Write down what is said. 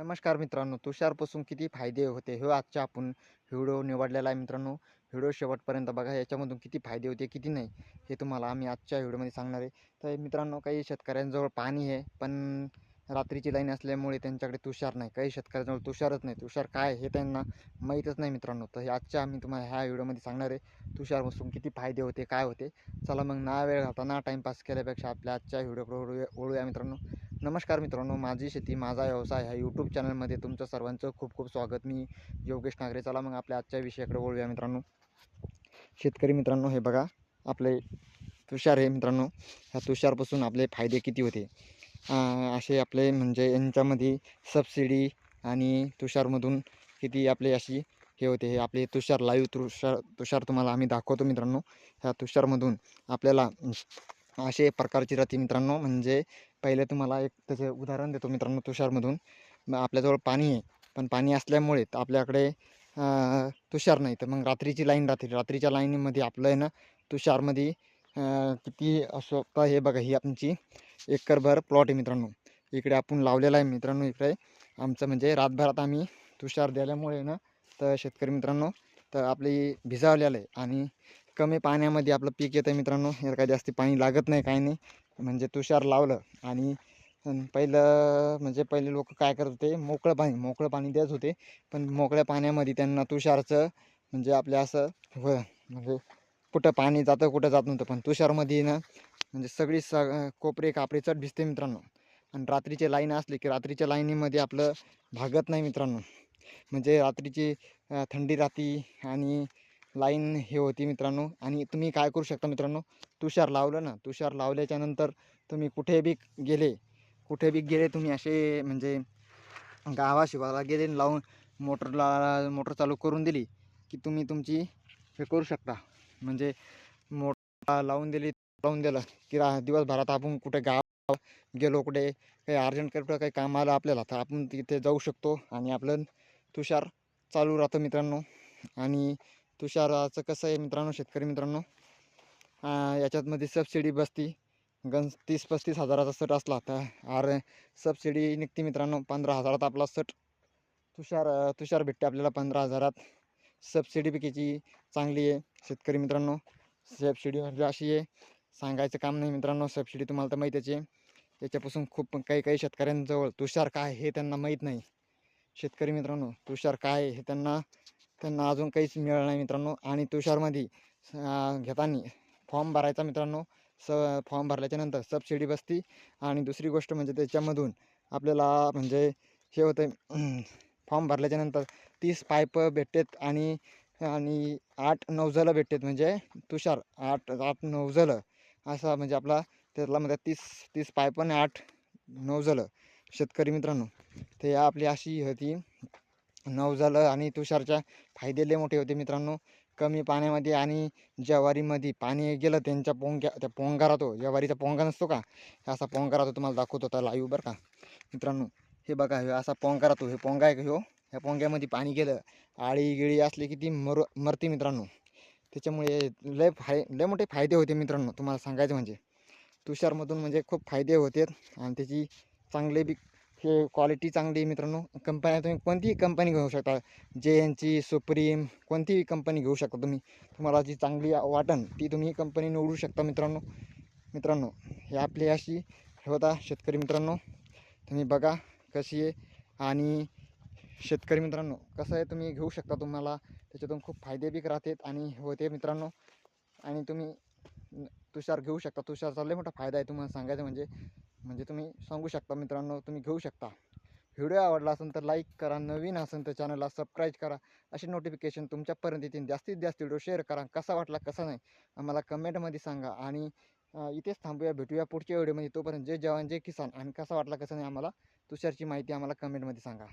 नमस्कार मित्रांनो तुषारपासून किती फायदे होते हे आजच्या आपण व्हिडिओ निवडलेला आहे मित्रांनो. व्हिडिओ शेवटपर्यंत बघा याच्यामधून किती फायदे होते किती नाही हे तुम्हाला आम्ही आजच्या व्हिडिओमध्ये सांगणार आहे. तर मित्रांनो काही शेतकऱ्यांजवळ पाणी आहे पण रात्रीची लाईन असल्यामुळे त्यांच्याकडे तुषार नाही. काही शेतकऱ्यांजवळ तुषारच नाही. तुषार काय हे त्यांना माहीतच नाही मित्रांनो. तर हे आजच्या आम्ही तुम्हाला ह्या व्हिडिओमध्ये सांगणार आहे. तुषारपासून किती फायदे होते काय होते? चला मग ना वेळ घालता ना टाईमपास केल्यापेक्षा आपल्या आजच्या व्हिडिओकडे ओळूया वळूया मित्रांनो. नमस्कार मित्रांनो. माझी शेती माझा व्यवसाय ह्या यूट्यूब चॅनलमध्ये तुमचं सर्वांचं खूप खूप स्वागत. मी योगेश नागरे. चला मग आपल्या आजच्या विषयाकडे वळूया मित्रांनो. शेतकरी मित्रांनो हे बघा. आपले तुषार हे मित्रांनो. ह्या तुषारपासून आपले फायदे किती होते? असे आपले म्हणजे यांच्यामध्ये सबसिडी आणि तुषारमधून किती आपले अशी हे होते हे आपले तुषार लाईव्ह तुषार तुषार तुम्हाला आम्ही दाखवतो मित्रांनो. ह्या तुषारमधून आपल्याला असे प्रकारची राहते मित्रांनो म्हणजे पहिले तुम्हाला एक त्याचे उदाहरण देतो मित्रांनो तुषारमधून. आपल्याजवळ पाणी आहे पण पाणी असल्यामुळे आपल्याकडे तुषार नाही. तर मग रात्रीची लाईन राहते रात्रीच्या लाईनीमध्ये आपलं आहे ना तुषारमध्ये किती असं का हे बघा ही आमची एकरभर प्लॉट आहे मित्रांनो. इकडे आपण लावलेला आहे मित्रांनो इकडे आमचं म्हणजे रातभरात आम्ही तुषार दिल्यामुळे ना तर शेतकरी मित्रांनो तर आपली भिजावलेलं आहे आणि कमी पाण्यामध्ये आपलं पीक येतं मित्रांनो. याला काही जास्ती पाणी लागत नाही काही नाही. म्हणजे तुषार लावलं आणि पहिलं म्हणजे पहिले लोक काय करत होते मोकळं पाणी मोकळं पाणी देत होते. पण मोकळ्या पाण्यामध्ये त्यांना तुषारचं म्हणजे आपल्या असं व म्हणजे कुठं पाणी जातं कुठं जात नव्हतं. पण तुषारमध्ये ना म्हणजे सगळी स कोपरे कापरे चट भिजते मित्रांनो. आणि रात्रीचे लाईन असले की रात्रीच्या लाईनीमध्ये आपलं भागत नाही मित्रांनो. म्हणजे रात्रीची थंडी राहती आणि लाईन हे होती मित्रांनो. आणि तुम्ही काय करू शकता मित्रांनो? तुषार लावलं ना तुषार लावल्याच्यानंतर तुम्ही कुठे बी गेले कुठे बी गेले तुम्ही असे म्हणजे गावाशिवाला गेले लावून मोटरला मोटर चालू करून दिली की तुम्ही तुमची हे करू शकता. म्हणजे मोठा लावून दिली लावून दिलं की रा दिवसभरात आपण कुठे गाव गेलो कुठे काही अर्जंट कुठं काही काम आलं आपल्याला तर आपण तिथे जाऊ शकतो. आणि आपलं तुषार चालू राहतं मित्रांनो. आणि तुषाराचं कसं आहे मित्रांनो शेतकरी मित्रांनो याच्यातमध्ये सबसिडी बसती. गण तीस पस्तीस हजाराचा सट असला तर आर सबसिडी निघते मित्रांनो पंधरा हजारात आपला सट. तुषार तुषार भेटते आपल्याला पंधरा हजारात. सबसिडी पिकेची चांगली आहे? शेतकरी मित्रांनो सबसिडी म्हणजे अशी आहे सांगायचं काम नाही मित्रांनो सबसिडी तुम्हाला तर माहीतच आहे. त्याच्यापासून खूप काही काही शेतकऱ्यांजवळ तुषार काय हे त्यांना माहीत नाही. शेतकरी मित्रांनो तुषार काय आहे हे त्यांना त्यांना अजून काहीच मिळालं नाही मित्रांनो. आणि तुषारमध्ये घेताना फॉर्म भरायचा मित्रांनो स फॉर्म भरल्याच्यानंतर सबसिडी बसती. आणि दुसरी गोष्ट म्हणजे त्याच्यामधून आपल्याला म्हणजे हे होतं फॉर्म भरल्याच्यानंतर तीस पाईप भेटतात आणि आणि आठ नवजलं भेटतात म्हणजे तुषार आठ आठ नवजलं असा म्हणजे आपला त्यातला म्हणजे तीस तीस पाईप आणि आठ नवजलं शेतकरी मित्रांनो. ते आपली अशी होती नवजलं आणि तुषारच्या फायदे लय मोठे होते मित्रांनो. कमी पाण्यामध्ये आणि ज्वारीमध्ये पाणी गेलं त्यांच्या पोंग्या त्या पोंगा राहतो. ज्वारीचा पोंगा नसतो का? हे असा पोंगा राहतो तुम्हाला दाखवत होता लाईव्ह बरं का? मित्रांनो हे बघा हे असा पोंगा राहतो. हे पोंगा आहे का ह्यो ह्या पोंग्यामध्ये पाणी गेलं. आळी गिळी असली की ती मर मरते मित्रांनो. त्याच्यामुळे लय फाय लय मोठे फायदे होते मित्रांनो तुम्हाला सांगायचं म्हणजे. तुषारमधून म्हणजे खूप फायदे होते आणि त्याची चांगले बी हे क्वालिटी चांगली मित्रांनो. कंपन्या तुम्ही कोणतीही कंपनी घेऊ शकता. जे एनची सुप्रीम कोणतीही कंपनी घेऊ शकता तुम्ही. तुम्हाला जी चांगली वाटन ती तुम्ही कंपनी निवडू शकता मित्रांनो. मित्रांनो हे आपली अशी होता शेतकरी मित्रांनो. तुम्ही बघा कशी आहे. आणि शेतकरी मित्रांनो कसं आहे तुम्ही घेऊ शकता तुम्हाला. त्याच्यातून खूप फायदे बी राहतात आणि होते मित्रांनो. आणि तुम्ही तुषार घेऊ शकता. तुषारचा लय मोठा फायदा आहे तुम्हाला सांगायचं म्हणजे. म्हणजे तुम्ही सांगू शकता मित्रांनो तुम्ही घेऊ शकता. व्हिडिओ आवडला असेल तर लाईक करा नवीन असेल तर चॅनलला सबस्क्राईब करा. असे नोटिफिकेशन तुमच्यापर्यंत येतील. जास्तीत जास्त व्हिडिओ शेअर करा. कसा वाटला कसा नाही आम्हाला कमेंटमध्ये सांगा. आणि इथेच थांबूया. भेटूया पुढच्या व्हिडिओमध्ये. तोपर्यंत जे जवान जे किसान. आणि कसा वाटला कसं नाही आम्हाला तुषारची माहिती आम्हाला कमेंटमध्ये सांगा.